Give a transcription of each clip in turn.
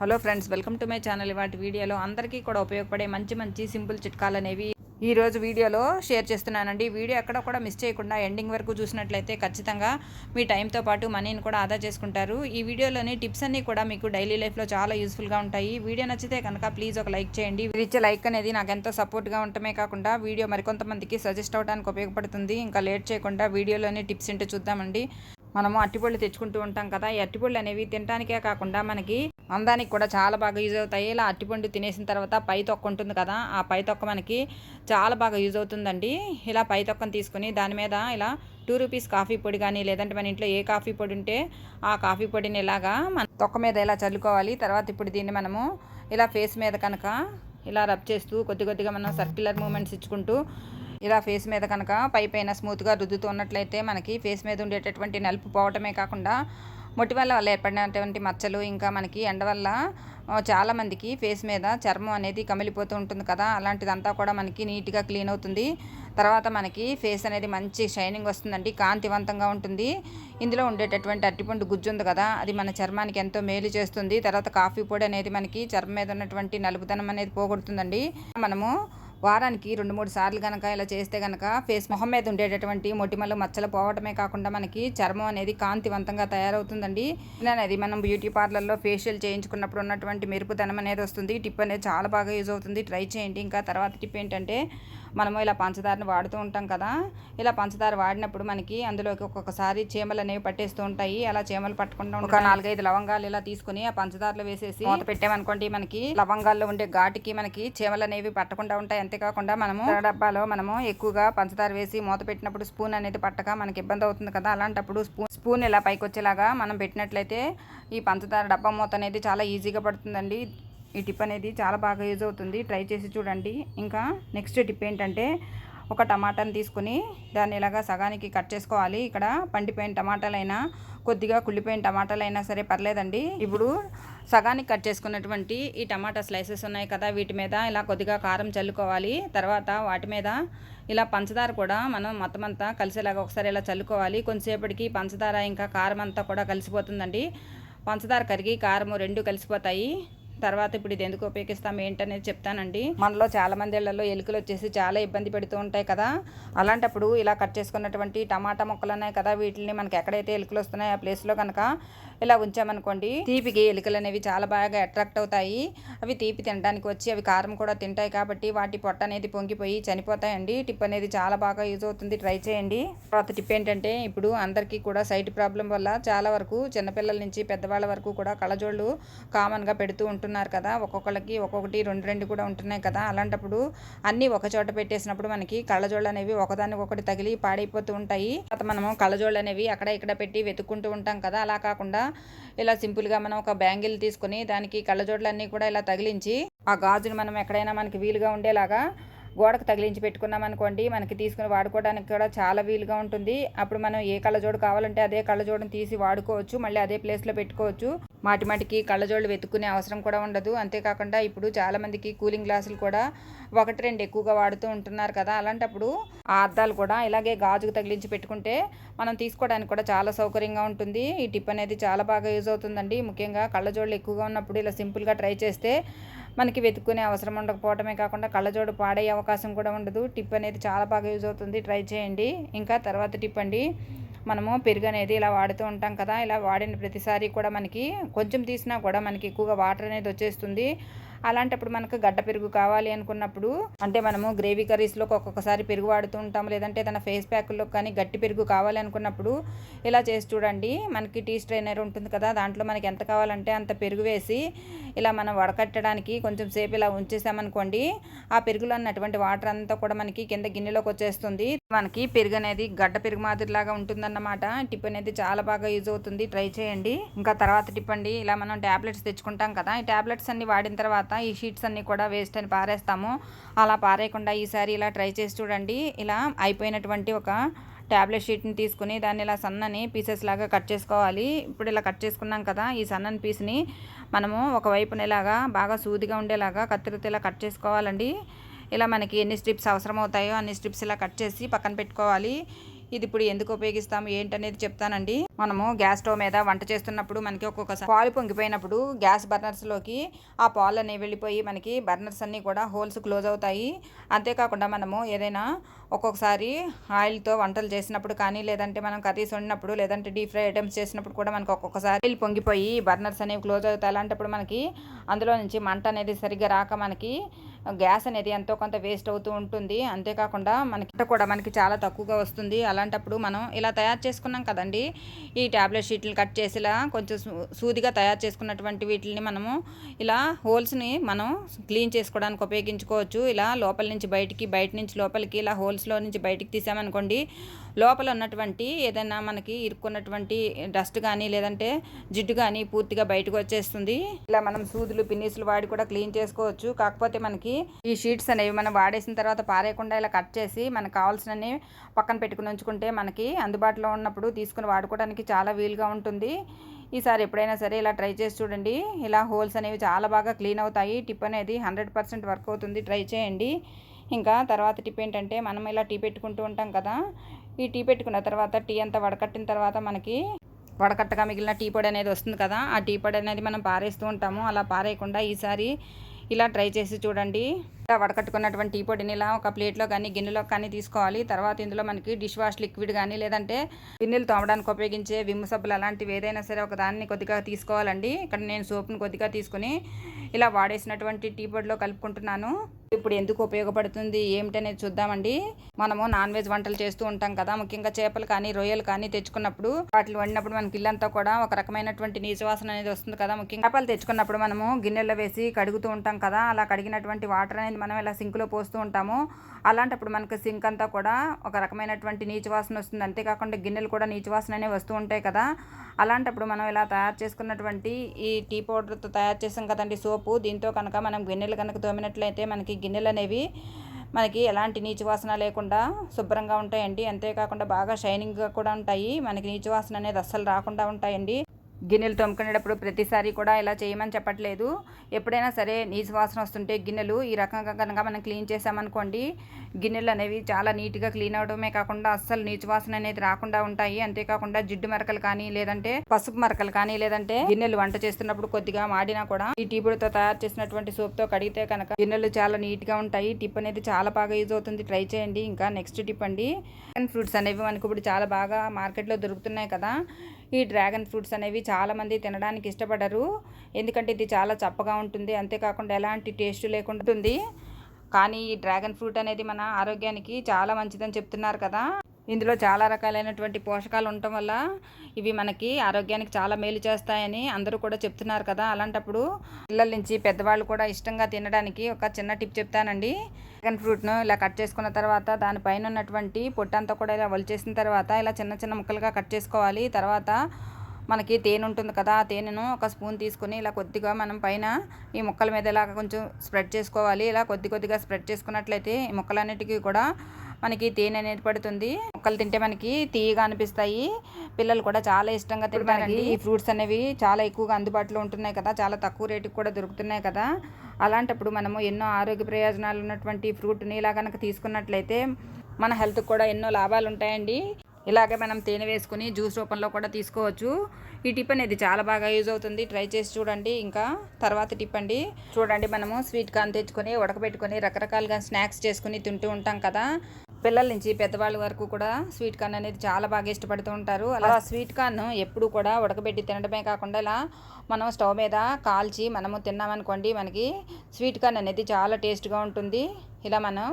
Hello friends welcome to my channel. వాటి వీడియోలో అందరికీ కూడా ఉపయోగపడే మంచి మంచి సింపుల్ చిట్కాలు అనేవి ఈ రోజు వీడియోలో షేర్ చేస్తున్నానండి. వీడియో ఎక్కడ కూడా మిస్ చేయకుండా ఎండింగ్ వరకు చూసినట్లయితే ఖచ్చితంగా మీ టైంతో పాటు మనీని కూడా ఆదా చేసుకుంటారు. ఈ వీడియోలోని టిప్స్ అన్నీ కూడా మీకు డైలీ లైఫ్లో చాలా యూస్ఫుల్గా ఉంటాయి. వీడియో నచ్చితే కనుక ప్లీజ్ ఒక లైక్ చేయండి. మీరు ఇచ్చే లైక్ అనేది నాకు ఎంతో సపోర్ట్గా ఉండటమే కాకుండా వీడియో మరికొంతమందికి సజెస్ట్ అవడానికి ఉపయోగపడుతుంది. ఇంకా లేట్ చేయకుండా వీడియోలోని టిప్స్ ఏంటో చూద్దామండి. మనము అట్టిపళ్ళు తెచ్చుకుంటూ ఉంటాం కదా ఈ అట్టిపళ్ళు అనేవి తినడానికే కాకుండా మనకి అందానికి కూడా చాలా బాగా యూజ్ అవుతాయి. ఇలా అట్టిపండు తినేసిన తర్వాత పై తొక్క ఉంటుంది కదా ఆ పై తొక్క మనకి చాలా బాగా యూజ్ అవుతుందండి. ఇలా పై తొక్కను తీసుకుని దాని మీద ఇలా టూ రూపీస్ కాఫీ పొడి కానీ లేదంటే మన ఇంట్లో ఏ కాఫీ పొడి ఉంటే ఆ కాఫీ పొడిని ఇలాగా మన తొక్క మీద ఇలా చల్లుకోవాలి. తర్వాత ఇప్పుడు దీన్ని మనము ఇలా ఫేస్ మీద కనుక ఇలా రబ్ చేస్తూ కొద్ది కొద్దిగా మనం సర్క్యులర్ మూమెంట్స్ ఇచ్చుకుంటూ ఇలా ఫేస్ మీద కనుక పై పైన స్మూత్గా రుద్దుతున్నట్లయితే మనకి ఫేస్ మీద ఉండేటటువంటి నలుపు పోవటమే కాకుండా మొటి వల్ల వల్ల ఏర్పడినటువంటి మచ్చలు ఇంకా మనకి ఎండ వల్ల చాలామందికి ఫేస్ మీద చర్మం అనేది కమిలిపోతూ ఉంటుంది కదా. అలాంటిదంతా కూడా మనకి నీట్గా క్లీన్ అవుతుంది. తర్వాత మనకి ఫేస్ అనేది మంచి షైనింగ్ వస్తుందండి. కాంతివంతంగా ఉంటుంది. ఇందులో ఉండేటటువంటి అరటిపండు గుజ్జు ఉంది కదా అది మన చర్మానికి ఎంతో మేలు చేస్తుంది. తర్వాత కాఫీ పొడి అనేది మనకి చర్మం మీద ఉన్నటువంటి నలుపుదనం అనేది పోగొడుతుందండి. మనము వారానికి రెండు మూడు సార్లు కనుక ఇలా చేస్తే కనుక ఫేస్ మొహం మీద ఉండేటటువంటి మొటిమలు మచ్చలు పోవటమే కాకుండా మనకి చర్మం అనేది కాంతివంతంగా తయారవుతుందండి. అనేది మనం బ్యూటీ పార్లర్లో ఫేషియల్ చేయించుకున్నప్పుడు ఉన్నటువంటి మెరుపుదనం అనేది వస్తుంది. టిప్ అనేది చాలా బాగా యూజ్ అవుతుంది. ట్రై చేయండి. ఇంకా తర్వాత టిప్ ఏంటంటే మనము ఇలా పంచదారని వాడుతూ ఉంటాం కదా ఇలా పంచదార వాడినప్పుడు మనకి అందులోకి ఒక్కొక్కసారి చీమలు అనేవి పట్టేస్తూ ఉంటాయి. అలా చీమలు పట్టకుండా ఒక నాలుగైదు లవంగాలు ఇలా తీసుకుని ఆ పంచదారలో వేసేసి మూత పెట్టామనుకోండి మనకి లవంగాల్లో ఉండే ఘాటుకి మనకి చీమలు అనేవి పట్టకుండా ఉంటాయి. అంతేకాకుండా మనము డబ్బాలో మనము ఎక్కువగా పంచదార వేసి మూత పెట్టినప్పుడు స్పూన్ అనేది పట్టక మనకి ఇబ్బంది అవుతుంది కదా. అలాంటప్పుడు స్పూన్ స్పూన్ ఇలా పైకి వచ్చేలాగా మనం పెట్టినట్లయితే ఈ పంచదార డబ్బా మూత అనేది చాలా ఈజీగా పడుతుందండి. ఈ టిప్ అనేది చాలా బాగా యూజ్ అవుతుంది. ట్రై చేసి చూడండి. ఇంకా నెక్స్ట్ టిప్ ఏంటంటే ఒక టమాటాని తీసుకుని దాన్ని ఇలాగా సగానికి కట్ చేసుకోవాలి. ఇక్కడ పండిపోయిన టమాటాలైనా కొద్దిగా కుళ్ళిపోయిన టమాటాలైనా సరే పర్లేదండి. ఇప్పుడు సగానికి కట్ చేసుకున్నటువంటి ఈ టమాటా స్లైసెస్ ఉన్నాయి కదా వీటి మీద ఇలా కొద్దిగా కారం చల్లుకోవాలి. తర్వాత వాటి మీద ఇలా పంచదార కూడా మనం మొత్తం అంతా కలిసేలాగా ఒకసారి ఇలా చల్లుకోవాలి. కొంతసేపటికి పంచదార ఇంకా కారం అంతా కూడా కలిసిపోతుందండి. పంచదార కరిగి కారము రెండు కలిసిపోతాయి. తర్వాత ఇప్పుడు ఇది ఎందుకు ఉపయోగిస్తాం ఏంటనేది చెప్తానండి. మనలో చాలా మంది ఇళ్ళలో ఎలుకలు వచ్చేసి చాలా ఇబ్బంది పెడుతూ ఉంటాయి కదా. అలాంటప్పుడు ఇలా కట్ చేసుకున్నటువంటి టమాటా మొక్కలు ఉన్నాయి కదా వీటిని మనకి ఎక్కడైతే ఎలుకలు వస్తున్నాయో ఆ ప్లేస్లో కనుక ఇలా ఉంచామనుకోండి తీపికి ఎలుకలు అనేవి చాలా బాగా అట్రాక్ట్ అవుతాయి. అవి తీపి తినడానికి వచ్చి అవి కారం కూడా తింటాయి కాబట్టి వాటి పొట్ట అనేది పొంగిపోయి చనిపోతాయండి. టిప్ అనేది చాలా బాగా యూజ్ అవుతుంది. ట్రై చేయండి. తర్వాత టిప్ ఏంటంటే ఇప్పుడు అందరికీ కూడా సైట్ ప్రాబ్లం వల్ల చాలా వరకు చిన్నపిల్లల నుంచి పెద్దవాళ్ళ వరకు కూడా కళ్ళజోళ్ళు కామన్గా పెడుతూ ఉంటున్నారు కదా. ఒక్కొక్కళ్ళకి ఒక్కొక్కటి రెండు రెండు కూడా ఉంటున్నాయి కదా. అలాంటప్పుడు అన్నీ ఒక చోట పెట్టేసినప్పుడు మనకి కళ్ళజోళ్ళు అనేవి ఒకదానికి ఒకటి తగిలి పాడైపోతూ ఉంటాయి. తర్వాత మనము కళ్ళజోళ్ళు అనేవి అక్కడ ఇక్కడ పెట్టి వెతుక్కుంటూ ఉంటాం కదా. అలా కాకుండా ఇలా సింపుల్గా మనం ఒక బ్యాంగిల్ తీసుకుని దానికి కళ్ళజోళ్ళన్నీ కూడా ఇలా తగిలించి ఆ గాజుని మనం ఎక్కడైనా మనకి వీలుగా ఉండేలాగా గోడకు తగిలించి పెట్టుకున్నాం అనుకోండి మనకి తీసుకుని వాడుకోవడానికి కూడా చాలా వీలుగా ఉంటుంది. అప్పుడు మనం ఏ కళ్ళజోడు కావాలంటే అదే కళ్ళజోడును తీసి వాడుకోవచ్చు. మళ్ళీ అదే ప్లేస్లో పెట్టుకోవచ్చు. మాటిమాటికి కళ్ళజోళ్ళు వెతుక్కునే అవసరం కూడా ఉండదు. అంతేకాకుండా ఇప్పుడు చాలామందికి కూలింగ్ గ్లాసులు కూడా ఒకటి రెండు ఎక్కువగా వాడుతూ ఉంటున్నారు కదా. అలాంటప్పుడు ఆ అద్దాలు కూడా ఇలాగే గాజుకు తగిలించి పెట్టుకుంటే మనం తీసుకోవడానికి కూడా చాలా సౌకర్యంగా ఉంటుంది. ఈ టిప్ అనేది చాలా బాగా యూజ్ అవుతుందండి. ముఖ్యంగా కళ్ళజోళ్ళు ఎక్కువగా ఉన్నప్పుడు ఇలా సింపుల్గా ట్రై చేస్తే మనకి వెతుక్కునే అవసరం ఉండకపోవటమే కాకుండా కళ్ళజోడు పాడయ్యే అవకాశం కూడా ఉండదు. టిప్ అనేది చాలా బాగా యూజ్ అవుతుంది. ట్రై చేయండి. ఇంకా తర్వాత టిప్ అండి. మనము పెరుగు అనేది ఇలా వాడుతూ ఉంటాం కదా ఇలా వాడిన ప్రతిసారి కూడా మనకి కొంచెం తీసినా కూడా మనకి ఎక్కువగా వాటర్ అనేది వచ్చేస్తుంది. అలాంటప్పుడు మనకు గడ్డ పెరుగు కావాలి అనుకున్నప్పుడు అంటే మనము గ్రేవీ కర్రీస్లోకి ఒక్కొక్కసారి పెరుగు వాడుతూ ఉంటాం లేదంటే తన ఫేస్ ప్యాక్లో కానీ గట్టి పెరుగు కావాలి అనుకున్నప్పుడు ఇలా చేసి చూడండి. మనకి టీ స్ట్రైనర్ ఉంటుంది కదా దాంట్లో మనకి ఎంత కావాలంటే అంత పెరుగు వేసి ఇలా మనం వడకట్టడానికి కొంచెం సేపు ఇలా ఉంచేసామనుకోండి ఆ పెరుగులో ఉన్నటువంటి వాటర్ అంతా కూడా మనకి కింద గిన్నెలోకి వచ్చేస్తుంది. మనకి పెరుగు అనేది గడ్డ పెరుగు మాదిరిలాగా ఉంటుందన్నమాట. టిప్ అనేది చాలా బాగా యూజ్ అవుతుంది. ట్రై చేయండి. ఇంకా తర్వాత టిప్ అండి. ఇలా మనం ట్యాబ్లెట్స్ తెచ్చుకుంటాం కదా ఈ ట్యాబ్లెట్స్ అన్ని వాడిన తర్వాత ఈ షీట్స్ అన్నీ కూడా వేస్ట్ అని పారేస్తాము. అలా పారేయకుండా ఈసారి ఇలా ట్రై చేసి చూడండి. ఇలా అయిపోయినటువంటి ఒక ట్యాబ్లెట్ షీట్ని తీసుకుని దాన్ని ఇలా సన్నని పీసెస్ లాగా కట్ చేసుకోవాలి. ఇప్పుడు ఇలా కట్ చేసుకున్నాం కదా ఈ సన్నని పీస్ని మనము ఒకవైపున ఇలాగా బాగా సూదిగా ఉండేలాగా కత్తిరితో ఇలా కట్ చేసుకోవాలండి. ఇలా మనకి ఎన్ని స్ట్రిప్స్ అవసరమవుతాయో అన్ని స్ట్రిప్స్ ఇలా కట్ చేసి పక్కన పెట్టుకోవాలి. ఇది ఇప్పుడు ఎందుకు ఉపయోగిస్తాము ఏంటనేది చెప్తానండి. మనము గ్యాస్ స్టవ్ మీద వంట చేస్తున్నప్పుడు మనకి ఒక్కొక్కసారి పాలు పొంగిపోయినప్పుడు గ్యాస్ బర్నర్స్లోకి ఆ పాలు అనేవి వెళ్ళిపోయి మనకి బర్నర్స్ అన్నీ కూడా హోల్స్ క్లోజ్ అవుతాయి. అంతేకాకుండా మనము ఏదైనా ఒక్కొక్కసారి ఆయిల్తో వంటలు చేసినప్పుడు కానీ లేదంటే మనం కర్రీస్ వండినప్పుడు లేదంటే డీప్ ఫ్రై ఐటమ్స్ చేసినప్పుడు కూడా మనకు ఒక్కొక్కసారి ఆయిల్ పొంగిపోయి బర్నర్స్ అనేవి క్లోజ్ అవుతాయి. అలాంటప్పుడు మనకి అందులో నుంచి మంట అనేది సరిగ్గా రాక మనకి గ్యాస్ అనేది ఎంతో కొంత వేస్ట్ అవుతూ ఉంటుంది. అంతేకాకుండా మనకి కూడా మనకి చాలా తక్కువగా వస్తుంది. అలాంటప్పుడు మనం ఇలా తయారు చేసుకున్నాం కదండి ఈ ట్యాబ్లెట్ షీట్లు కట్ చేసి ఇలా కొంచెం సూదిగా తయారు చేసుకున్నటువంటి వీటిని మనము ఇలా హోల్స్ని మనం క్లీన్ చేసుకోవడానికి ఉపయోగించుకోవచ్చు. ఇలా లోపల నుంచి బయటికి బయట నుంచి లోపలికి ఇలా హోల్స్లో నుంచి బయటికి తీసామనుకోండి లోపల ఉన్నటువంటి ఏదైనా మనకి ఇరుక్కున్నటువంటి డస్ట్ కానీ లేదంటే జిడ్డు కానీ పూర్తిగా బయటకు వచ్చేస్తుంది. ఇలా మనం సూదులు పిన్నీసులు వాడి కూడా క్లీన్ చేసుకోవచ్చు. కాకపోతే మనకి ఈ షీట్స్ అనేవి మనం వాడేసిన తర్వాత పారేయకుండా ఇలా కట్ చేసి మనకు కావాల్సినవి పక్కన పెట్టుకుని ఉంచుకుంటే మనకి అందుబాటులో ఉన్నప్పుడు తీసుకుని వాడుకోవడానికి చాలా వీలుగా ఉంటుంది. ఈసారి ఎప్పుడైనా సరే ఇలా ట్రై చేసి చూడండి. ఇలా హోల్స్ అనేవి చాలా బాగా క్లీన్ అవుతాయి. టిప్ అనేది హండ్రెడ్ పర్సెంట్ వర్క్ అవుతుంది. ట్రై చేయండి. ఇంకా తర్వాత టిప్ ఏంటంటే మనం ఇలా టీ పెట్టుకుంటూ ఉంటాం కదా ఈ టీ పెట్టుకున్న తర్వాత టీ అంతా వడకట్టిన తర్వాత మనకి వడకట్టగా మిగిలిన టీ పొడి అనేది వస్తుంది కదా ఆ టీ పొడి అనేది మనం పారేస్తూ ఉంటాము. అలా పారేయకుండా ఈసారి ఇలా ట్రై చేసి చూడండి. వడకట్టుకున్నటువంటి టీ పొడిని ఇలా ఒక ప్లేట్లో కానీ గిన్నెలో కానీ తీసుకోవాలి. తర్వాత ఇందులో మనకి డిష్ వాష్ లిక్విడ్ కానీ లేదంటే గిన్నెలు తోమడానికి ఉపయోగించే విమ్ సబ్బులు అలాంటివి ఏదైనా సరే ఒక దాన్ని కొద్దిగా తీసుకోవాలండి. ఇక్కడ నేను సోప్ని కొద్దిగా తీసుకుని ఇలా వాడేసినటువంటి టీ పొడిలో కలుపుకుంటున్నాను. ఇప్పుడు ఎందుకు ఉపయోగపడుతుంది ఏమిటనేది చూద్దామండి. మనము నాన్ వెజ్ వంటలు చేస్తూ ఉంటాం కదా ముఖ్యంగా చేపలు కానీ రొయ్యలు కానీ తెచ్చుకున్నప్పుడు వాటిని వండినప్పుడు మనకి ఇల్లంతా కూడా ఒక రకమైనటువంటి నీచు వాసన అనేది వస్తుంది కదా ముఖ్యంగా చేపలు తెచ్చుకున్నప్పుడు మనము గిన్నెలో వేసి కడుగుతూ ఉంటాం కదా అలా కడిగినటువంటి వాటర్ అనేది మనం ఇలా సింక్లో పోస్తూ ఉంటాము అలాంటప్పుడు మనకు సింక్ అంతా కూడా ఒక రకమైనటువంటి నీచు వాసన వస్తుంది. అంతేకాకుండా గిన్నెలు కూడా నీచు వాసన అనేవి వస్తూ ఉంటాయి కదా. అలాంటప్పుడు మనం ఇలా తయారు చేసుకున్నటువంటి ఈ టీ పౌడర్తో తయారు చేసాం కదండి సోపు. దీంతో కనుక మనం గిన్నెలు కనుక తోమినట్లయితే మనకి గిన్నెలు అనేవి మనకి ఎలాంటి నీచు వాసన లేకుండా శుభ్రంగా ఉంటాయండి. అంతేకాకుండా బాగా షైనింగ్గా కూడా ఉంటాయి. మనకి నీచు వాసన అనేది అస్సలు రాకుండా ఉంటాయండి. గిన్నెలు తోముకునేటప్పుడు ప్రతిసారి కూడా ఇలా చేయమని చెప్పట్లేదు. ఎప్పుడైనా సరే నీచు వాసన వస్తుంటే గిన్నెలు ఈ రకంగా కనుక మనం క్లీన్ చేసామనుకోండి గిన్నెలు అనేవి చాలా నీట్గా క్లీన్ అవడమే కాకుండా అస్సలు నీచు వాసన అనేది రాకుండా ఉంటాయి. అంతేకాకుండా జిడ్డు మరకలు కానీ లేదంటే పసుపు మరకలు కానీ లేదంటే గిన్నెలు వంట చేస్తున్నప్పుడు కొద్దిగా మాడినా కూడా ఈ టీపుడితో తయారు చేసినటువంటి సోప్తో కడిగితే కనుక గిన్నెలు చాలా నీట్గా ఉంటాయి. టిప్ అనేది చాలా బాగా యూజ్ అవుతుంది. ట్రై చేయండి. ఇంకా నెక్స్ట్ టిప్ అండి. ఫ్రూట్స్ అనేవి మనకు ఇప్పుడు చాలా బాగా మార్కెట్లో దొరుకుతున్నాయి కదా. ఈ డ్రాగన్ ఫ్రూట్స్ అనేవి చాలామంది తినడానికి ఇష్టపడరు. ఎందుకంటే ఇది చాలా చప్పగా ఉంటుంది. అంతేకాకుండా ఎలాంటి టేస్ట్ లేకుండా ఉంటుంది. కానీ ఈ డ్రాగన్ ఫ్రూట్ అనేది మన ఆరోగ్యానికి చాలా మంచిదని చెప్తున్నారు కదా. ఇందులో చాలా రకాలైనటువంటి పోషకాలు ఉండటం వల్ల ఇవి మనకి ఆరోగ్యానికి చాలా మేలు చేస్తాయని అందరూ కూడా చెప్తున్నారు కదా. అలాంటప్పుడు పిల్లల నుంచి పెద్దవాళ్ళు కూడా ఇష్టంగా తినడానికి ఒక చిన్న టిప్ చెప్తానండి. డ్రాగన్ ఫ్రూట్ను ఇలా కట్ చేసుకున్న తర్వాత దానిపైన ఉన్నటువంటి పొట్టంతా కూడా ఇలా వలిచేసిన తర్వాత ఇలా చిన్న చిన్న ముక్కలుగా కట్ చేసుకోవాలి. తర్వాత మనకి తేనె ఉంటుంది కదా ఆ తేనెను ఒక స్పూన్ తీసుకొని ఇలా కొద్దిగా మనం పైన ఈ ముక్కల మీద ఇలా కొంచెం స్ప్రెడ్ చేసుకోవాలి. ఇలా కొద్ది కొద్దిగా స్ప్రెడ్ చేసుకున్నట్లయితే ఈ ముక్కలన్నిటికీ కూడా మనకి తేనె అనేది పడుతుంది. మొక్కలు తింటే మనకి తీయగా అనిపిస్తాయి. పిల్లలు కూడా చాలా ఇష్టంగా తింటారండి. ఈ ఫ్రూట్స్ అనేవి చాలా ఎక్కువగా అందుబాటులో ఉంటున్నాయి కదా. చాలా తక్కువ రేటుకి కూడా దొరుకుతున్నాయి కదా. అలాంటప్పుడు మనము ఎన్నో ఆరోగ్య ప్రయోజనాలు ఉన్నటువంటి ఫ్రూట్ని ఇలా కనుక తీసుకున్నట్లయితే మన హెల్త్కి కూడా ఎన్నో లాభాలు ఉంటాయండి. ఇలాగే మనం తేనె వేసుకుని జ్యూస్ రూపంలో కూడా తీసుకోవచ్చు. ఈ టిప్ అనేది చాలా బాగా యూజ్ అవుతుంది. ట్రై చేసి చూడండి. ఇంకా తర్వాత టిప్ అండి. చూడండి మనము స్వీట్ కార్న్ తెచ్చుకొని ఉడకబెట్టుకొని రకరకాలుగా స్నాక్స్ చేసుకుని తింటూ ఉంటాం కదా. పిల్లల నుంచి పెద్దవాళ్ళ వరకు కూడా స్వీట్ కార్న్ అనేది చాలా బాగా ఇష్టపడుతూ ఉంటారు. అలా స్వీట్ కార్న్ ఎప్పుడు కూడా ఉడకబెట్టి తినడమే కాకుండా ఇలా మనం స్టవ్ మీద కాల్చి మనము తిన్నామనుకోండి మనకి స్వీట్ కార్న్ అనేది చాలా టేస్ట్గా ఉంటుంది. ఇలా మనం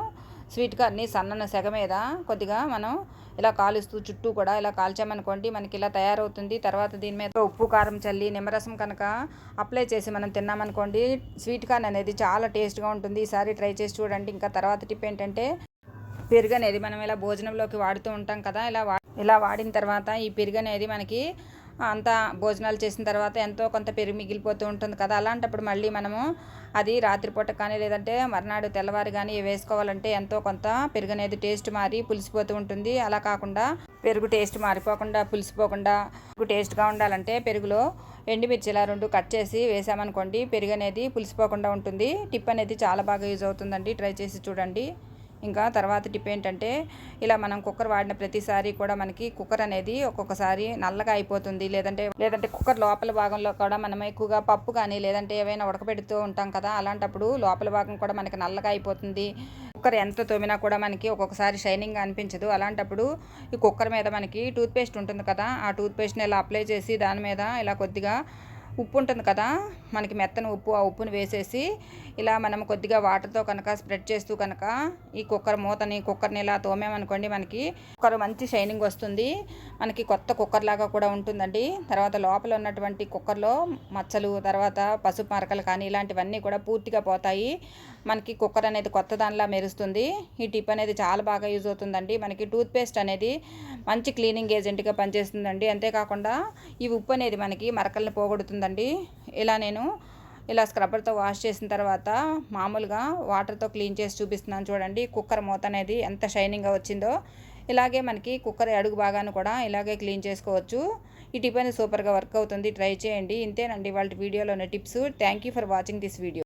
స్వీట్ కార్న్ని సన్నన సెగ మీద కొద్దిగా మనం ఇలా కాలుస్తూ చుట్టూ కూడా ఇలా కాల్చామనుకోండి మనకి ఇలా తయారవుతుంది. తర్వాత దీని మీద ఉప్పు కారం చల్లి నిమ్మరసం కనుక అప్లై చేసి మనం తిన్నామనుకోండి స్వీట్ కార్న్ అనేది చాలా టేస్ట్గా ఉంటుంది. ఈసారి ట్రై చేసి చూడండి. ఇంకా తర్వాత టిప్ ఏంటంటే పెరుగు అనేది మనం ఇలా భోజనంలోకి వాడుతూ ఉంటాం కదా ఇలా వా ఇలా వాడిన తర్వాత ఈ పెరుగు అనేది మనకి అంతా భోజనాలు చేసిన తర్వాత ఎంతో కొంత పెరుగు మిగిలిపోతూ ఉంటుంది కదా అలాంటప్పుడు మళ్ళీ మనము అది రాత్రిపూట కానీ లేదంటే మర్నాడు తెల్లవారు కానీ వేసుకోవాలంటే ఎంతో కొంత పెరుగు అనేది టేస్ట్ మారి పులిసిపోతూ ఉంటుంది. అలా కాకుండా పెరుగు టేస్ట్ మారిపోకుండా పులిసిపోకుండా పెరుగు టేస్ట్గా ఉండాలంటే పెరుగులో ఎండుమిర్చి ఇలా రెండు కట్ చేసి వేసామనుకోండి పెరుగు అనేది పులిసిపోకుండా ఉంటుంది. టిప్ అనేది చాలా బాగా యూజ్ అవుతుందండి. ట్రై చేసి చూడండి. ఇంకా తర్వాత టిప్ ఏంటంటే ఇలా మనం కుక్కర్ వాడిన ప్రతిసారి కూడా మనకి కుక్కర్ అనేది ఒక్కొక్కసారి నల్లగా అయిపోతుంది. లేదంటే లేదంటే కుక్కర్ లోపల భాగంలో కూడా మనం ఎక్కువగా పప్పు కానీ లేదంటే ఏవైనా ఉడకబెడుతూ ఉంటాం కదా అలాంటప్పుడు లోపల భాగం కూడా మనకి నల్లగా అయిపోతుంది. కుక్కర్ ఎంత తోమినా కూడా మనకి ఒక్కొక్కసారి షైనింగ్ అనిపించదు. అలాంటప్పుడు ఈ కుక్కర్ మీద మనకి టూత్పేస్ట్ ఉంటుంది కదా ఆ టూత్పేస్ట్ని ఇలా అప్లై చేసి దాని మీద ఇలా కొద్దిగా ఉప్పు ఉంటుంది కదా మనకి మెత్తని ఉప్పు ఆ ఉప్పుని వేసేసి ఇలా మనం కొద్దిగా వాటర్తో కనుక స్ప్రెడ్ చేస్తూ కనుక ఈ కుక్కర్ మూతని కుక్కర్ని ఇలా తోమేమనుకోండి మనకి కుక్కర్ మంచి షైనింగ్ వస్తుంది. మనకి కొత్త కుక్కర్ లాగా కూడా ఉంటుందండి. తర్వాత లోపల ఉన్నటువంటి కుక్కర్లో మచ్చలు తర్వాత పసుపు మరకలు కానీ ఇలాంటివన్నీ కూడా పూర్తిగా పోతాయి. మనకి కుక్కర్ అనేది కొత్త దానిలా మెరుస్తుంది. ఈ టిప్ అనేది చాలా బాగా యూజ్ అవుతుందండి. మనకి టూత్పేస్ట్ అనేది మంచి క్లీనింగ్ ఏజెంట్గా పనిచేస్తుందండి. అంతేకాకుండా ఈ ఉప్పు అనేది మనకి మరకల్ని ఉందండి. ఇలా నేను ఇలా స్క్రబ్బర్తో వాష్ చేసిన తర్వాత మామూలుగా వాటర్తో క్లీన్ చేసి చూపిస్తున్నాను చూడండి. కుక్కర్ మూత అనేది ఎంత షైనింగ్గా వచ్చిందో. ఇలాగే మనకి కుక్కర్ అడుగు భాగాన్ని కూడా ఇలాగే క్లీన్ చేసుకోవచ్చు. ఈ టిప్ అనేది సూపర్గా వర్క్ అవుతుంది. ట్రై చేయండి. ఇంతేనండి వాళ్ళ వీడియోలోని tips. Thank you for watching this video.